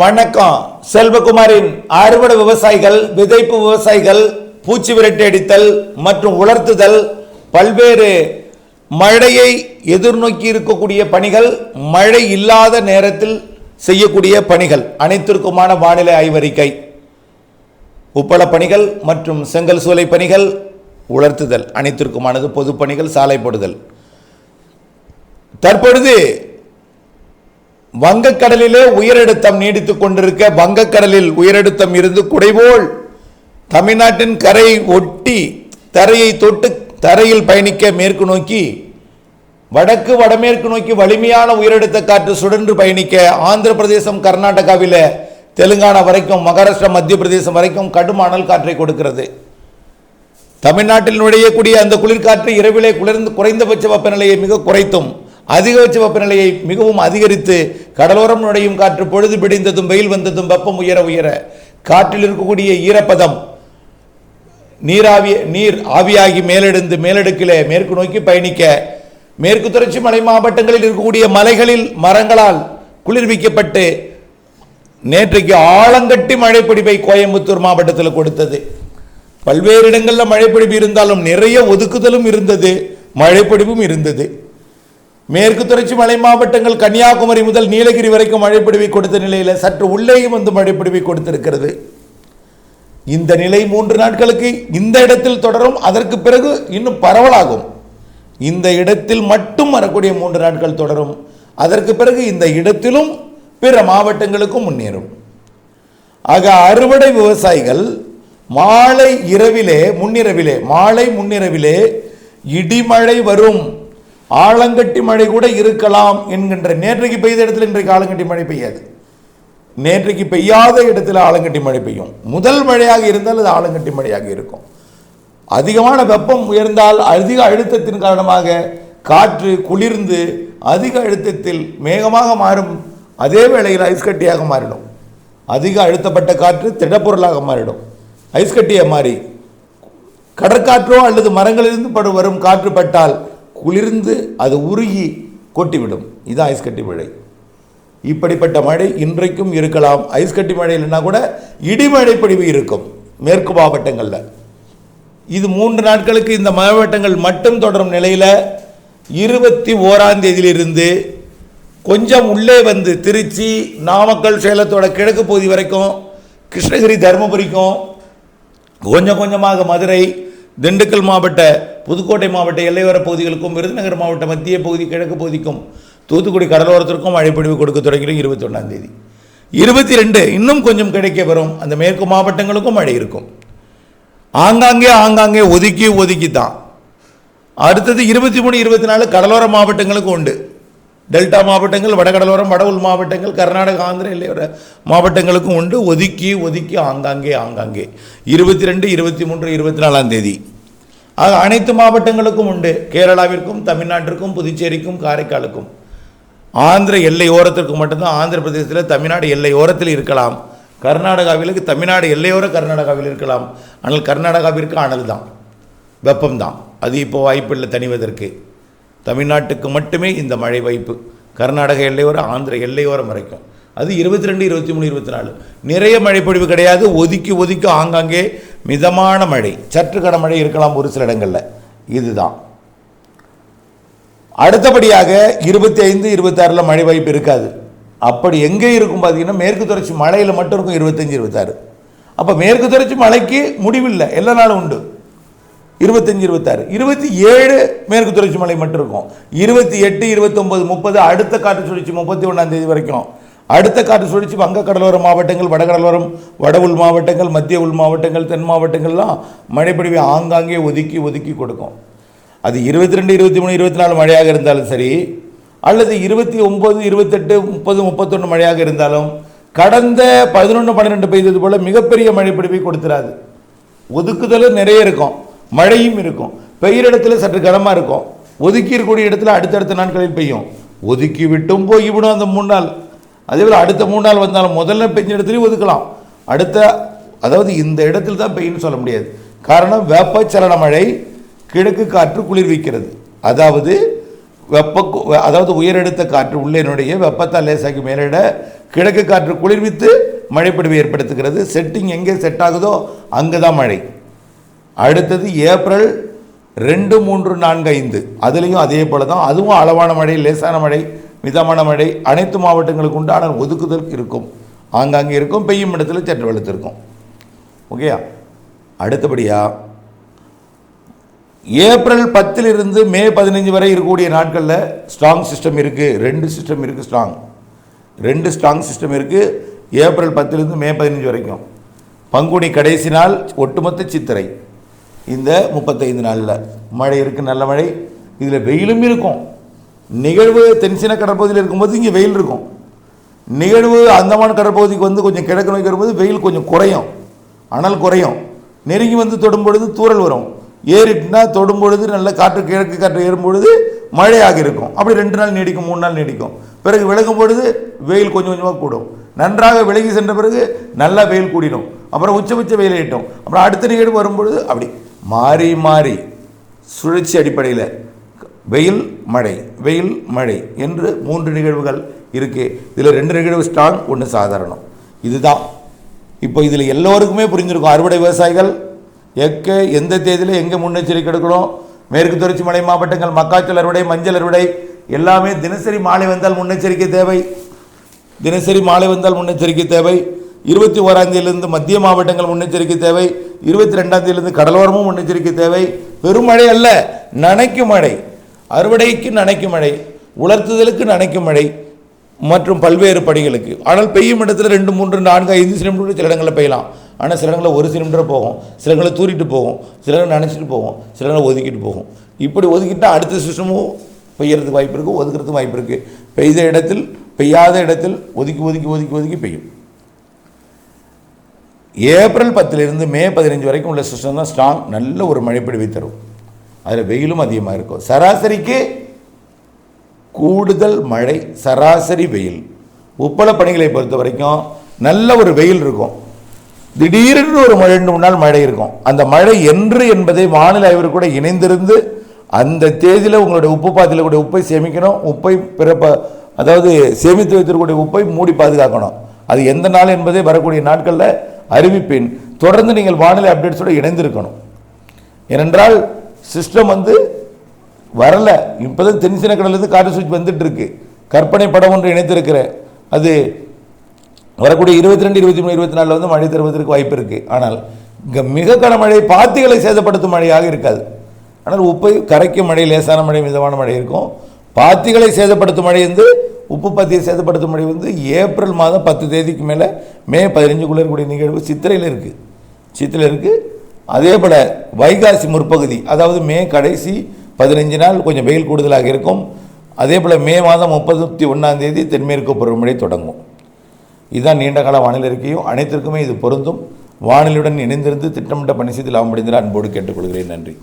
வணக்கம். செல்வகுமாரின் அறுவடை விவசாயிகள் விதைப்பு விவசாயிகள் பூச்சி விரட்டி அடித்தல் மற்றும் உலர்த்துதல் பல்வேறு மழையை எதிர்நோக்கி இருக்கக்கூடிய பணிகள் மழை இல்லாத நேரத்தில் செய்யக்கூடிய பணிகள் அனைத்திற்குமான வானிலை ஆய்வறிக்கை. உப்பள பணிகள் மற்றும் செங்கல் சூளை பணிகள் உலர்த்துதல் அனைத்திற்குமானது பொதுப்பணிகள் சாலை போடுதல். தற்பொழுது வங்கக்கடலிலே உயரழுத்தம் நீடித்துக் கொண்டிருக்க வங்கக்கடலில் உயரழுத்தம் இருந்து குடைபோல் தமிழ்நாட்டின் கரை ஒட்டி தரையை தொட்டு தரையில் பயணிக்க மேற்கு நோக்கி வடக்கு வடமேற்கு நோக்கி வலிமையான உயரழுத்த காற்று சுழன்று பயணிக்க ஆந்திர பிரதேசம் கர்நாடகாவில் தெலுங்கானா வரைக்கும் மகாராஷ்டிரா மத்திய பிரதேசம் வரைக்கும் கடும் அனல் காற்றை கொடுக்கிறது. தமிழ்நாட்டில் நுழையக்கூடிய அந்த குளிர்காற்று இரவிலே குளிர்ந்து குறைந்தபட்ச வெப்பநிலையை மிக குறைத்தும் அதிகபட்ச வெப்பநிலையை மிகவும் அதிகரித்து கடலோரம் நுழையும் காற்று பொழுது பிடிந்ததும் வெயில் வந்ததும் வெப்பம் உயர உயர. காற்றில் இருக்கக்கூடிய ஈரப்பதம் நீராவி நீர் ஆவியாகி மேலெடுந்து மேலடுக்கிலே மேற்கு நோக்கி பயணிக்க மேற்கு தொடர்ச்சி மலை மாவட்டங்களில் இருக்கக்கூடிய மலைகளில் மரங்களால் குளிர்விக்கப்பட்டு நேற்றைக்கு ஆழங்கட்டி மழைப்பிடிப்பை கோயம்புத்தூர் மாவட்டத்தில் கொடுத்தது. பல்வேறு இடங்களில் மழைப்பிடிப்பு இருந்தாலும் நிறைய ஒதுக்குதலும் இருந்தது மழைப்பிடிப்பும் இருந்தது. மேற்கு தொடர்ச்சி மலை மாவட்டங்கள் கன்னியாகுமரி முதல் நீலகிரி வரைக்கும் மழைப்பிடிவை கொடுத்த நிலையில் சற்று உள்ளேயும் வந்து மழைப்பிடிவை கொடுத்திருக்கிறது. இந்த நிலை மூன்று நாட்களுக்கு இந்த இடத்தில் தொடரும் அதற்கு பிறகு இன்னும் பரவலாகும். இந்த இடத்தில் மட்டும் வரக்கூடிய மூன்று நாட்கள் தொடரும் அதற்கு பிறகு இந்த இடத்திலும் பிற மாவட்டங்களுக்கும் முன்னேறும். ஆக அறுவடை விவசாயிகள் மாலை இரவிலே முன்னிரவிலே மாலை முன்னிரவிலே இடிமழை வரும். ஆலங்கட்டி மழை கூட இருக்கலாம் என்கின்ற நேற்றைக்கு பெய்த இடத்துல இன்றைக்கு ஆலங்கட்டி மழை பெய்யாது. நேற்றைக்கு பெய்யாத இடத்துல ஆலங்கட்டி மழை பெய்யும். முதல் மழையாக இருந்தால் அது ஆலங்கட்டி மழையாக இருக்கும். அதிகமான வெப்பம் உயர்ந்தால் அதிக அழுத்தத்தின் காரணமாக காற்று குளிர்ந்து அதிக அழுத்தத்தில் மேகமாக மாறும். அதே வேளையில் ஐஸ் கட்டியாக மாறிடும். அதிக அழுத்தப்பட்ட காற்று திடப்பொருளாக மாறிடும். ஐஸ் கட்டியை மாறி. கடற்காற்றோ அல்லது மரங்களிலிருந்து படு வரும் காற்று பட்டால் குளிர்ந்து அது உருகி கொட்டிவிடும். இது ஐஸ் கட்டி மழை. இப்படிப்பட்ட மழை இன்றைக்கும் இருக்கலாம். ஐஸ் கட்டி மழை இல்லைன்னா கூட இடிமழை பொழிவு இருக்கும் மேற்கு மாவட்டங்களில். இது மூன்று நாட்களுக்கு இந்த மாவட்டங்கள் மட்டும் தொடரும் நிலையில் இருபத்தி ஓராம் தேதியிலிருந்து கொஞ்சம் உள்ளே வந்து திருச்சி நாமக்கல் சேலத்தோட கிழக்கு பகுதி வரைக்கும் கிருஷ்ணகிரி தருமபுரிக்கும் கொஞ்சம் கொஞ்சமாக மதுரை திண்டுக்கல் மாவட்ட புதுக்கோட்டை மாவட்ட எல்லையோர பகுதிகளுக்கும் விருதுநகர் மாவட்ட மத்திய பகுதி கிழக்கு பகுதிக்கும் தூத்துக்குடி கடலோரத்திற்கும் மழைப்பொழிவு கொடுக்க தொடங்கிடும் இருபத்தி ஒன்றாம் தேதி. இருபத்தி ரெண்டு இன்னும் கொஞ்சம் கிடைக்க வரும். அந்த மேற்கு மாவட்டங்களுக்கும் மழை இருக்கும். ஆங்காங்கே ஆங்காங்கே ஒதுக்கி ஒதுக்கி தான் அடுத்தது இருபத்தி மூணு இருபத்தி நாலு கடலோர மாவட்டங்களுக்கும் உண்டு. டெல்டா மாவட்டங்கள் வடகடலோரம் வட உள் மாவட்டங்கள் கர்நாடக ஆந்திர எல்லையோர மாவட்டங்களுக்கும் உண்டு. ஒதுக்கி ஒதுக்கி ஆங்காங்கே ஆங்காங்கே. இருபத்தி ரெண்டு இருபத்தி மூன்று இருபத்தி நாலாம் தேதி. ஆக அனைத்து மாவட்டங்களுக்கும் உண்டு. கேரளாவிற்கும் தமிழ்நாட்டிற்கும் புதுச்சேரிக்கும் காரைக்காலுக்கும். ஆந்திர எல்லை ஓரத்திற்கு மட்டும்தான் ஆந்திர பிரதேசத்தில் தமிழ்நாடு எல்லை ஓரத்தில் இருக்கலாம். கர்நாடகாவிலுக்கு தமிழ்நாடு எல்லையோர கர்நாடகாவில் இருக்கலாம். ஆனால் கர்நாடகாவிற்கு அனல் தான் வெப்பம்தான். அது இப்போ வாய்ப்பில்லை தணிவதற்கு. தமிழ்நாட்டுக்கு மட்டுமே இந்த மழை வாய்ப்பு. கர்நாடக எல்லையோரம் ஆந்திர எல்லையோரம் வரைக்கும். அது இருபத்தி ரெண்டு இருபத்தி மூணு இருபத்தி நாலு நிறைய மழைப்பொழிவு கிடையாது. ஒதுக்கி ஒதுக்கி ஆங்காங்கே மிதமான மழை. சற்று கனமழை இருக்கலாம் ஒரு சில இடங்களில். இதுதான். அடுத்தபடியாக இருபத்தி ஐந்து இருபத்தாறில் மழை வாய்ப்பு இருக்காது. அப்படி எங்கே இருக்கும் பார்த்தீங்கன்னா மேற்கு தொடர்ச்சி மலையில் மட்டும் இருக்கும் இருபத்தஞ்சி இருபத்தாறு. அப்போ மேற்கு தொடர்ச்சி மலைக்கு முடிவில்லை. எல்லா நாளும் உண்டு. இருபத்தஞ்சு இருபத்தாறு. இருபத்தி ஏழு மேற்கு தொடர்ச்சி மலை மட்டும் இருக்கும். இருபத்தி எட்டு இருபத்தொம்பது முப்பது அடுத்த காற்று சுழற்சி முப்பத்தி ஒன்றாம் தேதி வரைக்கும். அடுத்த காற்று சுழற்சி வங்க கடலோர மாவட்டங்கள் வடகடலோரம் வட உள் மாவட்டங்கள் மத்திய உள் மாவட்டங்கள் தென் மாவட்டங்கள்லாம் மழைப்பொழிவை ஆங்காங்கே ஒதுக்கி ஒதுக்கி கொடுக்கும். அது இருபத்தி ரெண்டு இருபத்தி மூணு இருபத்தி நாலு மழையாக இருந்தாலும் சரி அல்லது இருபத்தி ஒம்பது இருபத்தெட்டு முப்பது முப்பத்தொன்று மழையாக இருந்தாலும் கடந்த பதினொன்று பன்னிரெண்டு பெய்தது போல் மிகப்பெரிய மழைப்பிடிப்பை கொடுத்துறாது. ஒதுக்குதலும் நிறைய இருக்கும். மழையும் இருக்கும். பெய்கிற இடத்துல சற்று கனமாக இருக்கும். ஒதுக்கி இருக்கக்கூடிய இடத்துல அடுத்தடுத்த நாட்களில் பெய்யும். ஒதுக்கி விட்டும் போய்விடும் அந்த மூணு நாள். அதே போல் அடுத்த மூணு நாள் வந்தாலும் முதல்ல பெஞ்ச இடத்துலையும் ஒதுக்கலாம். அடுத்த அதாவது இந்த இடத்துல தான் பெய்யும்னு சொல்ல முடியாது. காரணம் வெப்பச்சலன மழை கிழக்கு காற்று குளிர்விக்கிறது அதாவது வெப்ப அதாவது உயரெடுத்த காற்று உள்ளே நுழைய வெப்பத்தால் லேசாக்கி மேலிட கிழக்கு காற்று குளிர்வித்து மழைப்பொடிவை ஏற்படுத்துகிறது. செட்டிங் எங்கே செட் ஆகுதோ அங்கே தான் மழை. அடுத்தது ஏப்ரல் ரெண்டு மூன்று நான்கு ஐந்து. அதுலேயும் அதே போல தான் அதுவும் அளவான மழை லேசான மழை மிதமான மழை அனைத்து மாவட்டங்களுக்கு உண்டான ஒதுக்குதல் இருக்கும். ஆங்காங்கே இருக்கும் பெய்யும் இடத்துல சற்று வெளுத்திருக்கும் ஓகேயா அடுத்தபடியாக ஏப்ரல் பத்திலிருந்து மே பதினஞ்சு வரை இருக்கக்கூடிய நாட்களில் ஸ்ட்ராங் சிஸ்டம் இருக்குது ரெண்டு சிஸ்டம் இருக்குது ஸ்ட்ராங் ரெண்டு ஸ்ட்ராங் சிஸ்டம் இருக்குது ஏப்ரல் பத்திலிருந்து மே பதினஞ்சு வரைக்கும். பங்குனி கடைசி நாள் ஒட்டுமொத்த சித்திரை. இந்த முப்பத்தைந்து நாளில். மழை இருக்குது நல்ல மழை. இதில் வெயிலும் இருக்கும். நிகழ்வு தென்சின கடற்பகுதியில் இருக்கும்போது இங்கே வெயில் இருக்கும். நிகழ்வு அந்தமான் கடற்பகுதிக்கு வந்து கொஞ்சம் கிழக்கு நோக்கி வரும்போது வெயில் கொஞ்சம் குறையும். அனல் குறையும். நெருங்கி வந்து தொடும் பொழுது தூரல் வரும். ஏறிட்டுனா தொடும் பொழுது நல்ல காற்று கிழக்கு காற்று ஏறும் பொழுது மழையாக இருக்கும். அப்படி ரெண்டு நாள் நீடிக்கும் மூணு நாள் நீடிக்கும். பிறகு விலகும் பொழுது வெயில் கொஞ்சம் கொஞ்சமாக கூடும். நன்றாக விலகி சென்ற பிறகு நல்லா வெயில் கூடிடும். அப்புறம் உச்சபட்ச வெயில் ஈட்டும் அப்புறம் அடுத்த நிகழ்வு வரும்பொழுது அப்படி. மாறி மாறி சுழற்சி அடிப்படையில் வெயில் மழை வெயில் மழை என்று மூன்று நிகழ்வுகள் இருக்குது இதில் ரெண்டு நிகழ்வு ஸ்ட்ராங் ஒன்று சாதாரணம். இதுதான். இப்போ இதில் எல்லோருக்குமே புரிஞ்சிருக்கும். அறுவடை விவசாயிகள் எக்க எந்த தேதியில் எங்கே முன்னெச்சரிக்கை எடுக்கணும்? மேற்கு தொடர்ச்சி மலை மாவட்டங்கள் மக்காச்சல் அறுவடை மஞ்சள் அறுவடை எல்லாமே தினசரி மாலை வந்தால் முன்னெச்சரிக்கை தேவை. தினசரி மாலை வந்தால் முன்னெச்சரிக்கை தேவை. இருபத்தி ஓராந்தேதியிலிருந்து மத்திய மாவட்டங்கள் முன்னெச்சரிக்கை தேவை. இருபத்தி ரெண்டாம் தேதியிலிருந்து கடலோரமும் முன்னெச்சரிக்கை தேவை. பெருமழை அல்ல நனைக்கும் மழை. அறுவடைக்கு நனைக்கும் மழை உலர்த்துதலுக்கு நனைக்கும் மழை மற்றும் பல்வேறு பணிகளுக்கு. ஆனால் பெய்யும் இடத்துல ரெண்டு மூன்று நான்கு ஐந்து சிலிண்டர் சில இடங்களில் பெய்யலாம். ஆனால் சில இடங்களில் ஒரு சிலிண்டர் போகும். சில இடங்களில் தூரிட்டு போகும். சில இடங்கள் நினச்சிட்டு போகும். சில ஒதுக்கிட்டு போகும். இப்படி ஒதுக்கிட்டால் அடுத்த சிஸ்டமும் பெய்யறதுக்கு வாய்ப்பு இருக்குது ஒதுக்கிறதுக்கு வாய்ப்பு இருக்குது பெய்த இடத்தில் பெய்யாத இடத்தில் ஒதுக்கி ஒதுக்கி ஒதுக்கி ஒதுக்கி பெய்யும். ஏப்ரல் பத்திலிருந்து மே பதினஞ்சு வரைக்கும் உள்ள சிஸ்டம் தான் ஸ்ட்ராங் நல்ல ஒரு மழைப்பிடிவை தரும். அதில் வெயிலும் அதிகமாக இருக்கும். சராசரிக்கு கூடுதல் மழை சராசரி வெயில். உப்பள பணிகளை பொறுத்த வரைக்கும் நல்ல ஒரு வெயில் இருக்கும். திடீரென்று ஒரு மழை ரெண்டு மூணு நாள் மழை இருக்கும். அந்த மழை என்று என்பதை வானிலை ஆய்வர் கூட இணைந்திருந்து அந்த தேதியில் உங்களுடைய உப்பு பாத்தியில் கூட உப்பை சேமிக்கணும். உப்பை பிறப்ப அதாவது சேமித்து வைத்திருக்கக்கூடிய உப்பை மூடி பாதுகாக்கணும். அது எந்த நாள் என்பதை வரக்கூடிய நாட்களில் அறிவிப்பின் தொடர்ந்து நீங்கள் வானிலை அப்டேட்ஸோடு இணைந்திருக்கணும். ஏனென்றால் சிஸ்டம் வந்து வரல. இப்போதான் தென்சின கடலேருந்து காற்று சுவிட்ச் வந்துட்டு இருக்கு கற்பனை படம் ஒன்று இணைத்திருக்கிறேன் அது வரக்கூடிய இருபத்தி ரெண்டு இருபத்தி மூணு இருபத்தி நாலில் வந்து மழை தருவதற்கு வாய்ப்பு இருக்குது ஆனால் இங்கே மிக கனமழை பாத்திகளை சேதப்படுத்தும் மழையாக இருக்காது. ஆனால் உப்பை கரைக்கும் மழை லேசான மழை மிதமான மழை இருக்கும். பாத்திகளை சேதப்படுத்தும் மழை வந்து உப்பு பத்தியை சேதப்படுத்தும் மழை வந்து ஏப்ரல் மாதம் பத்து தேதிக்கு மேலே மே பதினஞ்சுக்குள்ளே இருக்கக்கூடிய நிகழ்வு சித்திரையில் இருக்குது சித்திரையில் இருக்குது அதே போல் வைகாசி முற்பகுதி அதாவது மே கடைசி பதினஞ்சு நாள் கொஞ்சம் வெயில் கூடுதலாக இருக்கும். அதே போல் மே மாதம் முப்பத்தி ஒன்றாம் தேதி தென்மேற்கு பருவமழை தொடங்கும். இதுதான் நீண்டகால வானிலை இருக்கையும் அனைத்திற்குமே இது பொருந்தும். வானிலையுடன் இணைந்திருந்து திட்டமிட்ட பணி செய்து லாபம் அடைந்தால் அன்போடு கேட்டுக்கொள்கிறேன். நன்றி.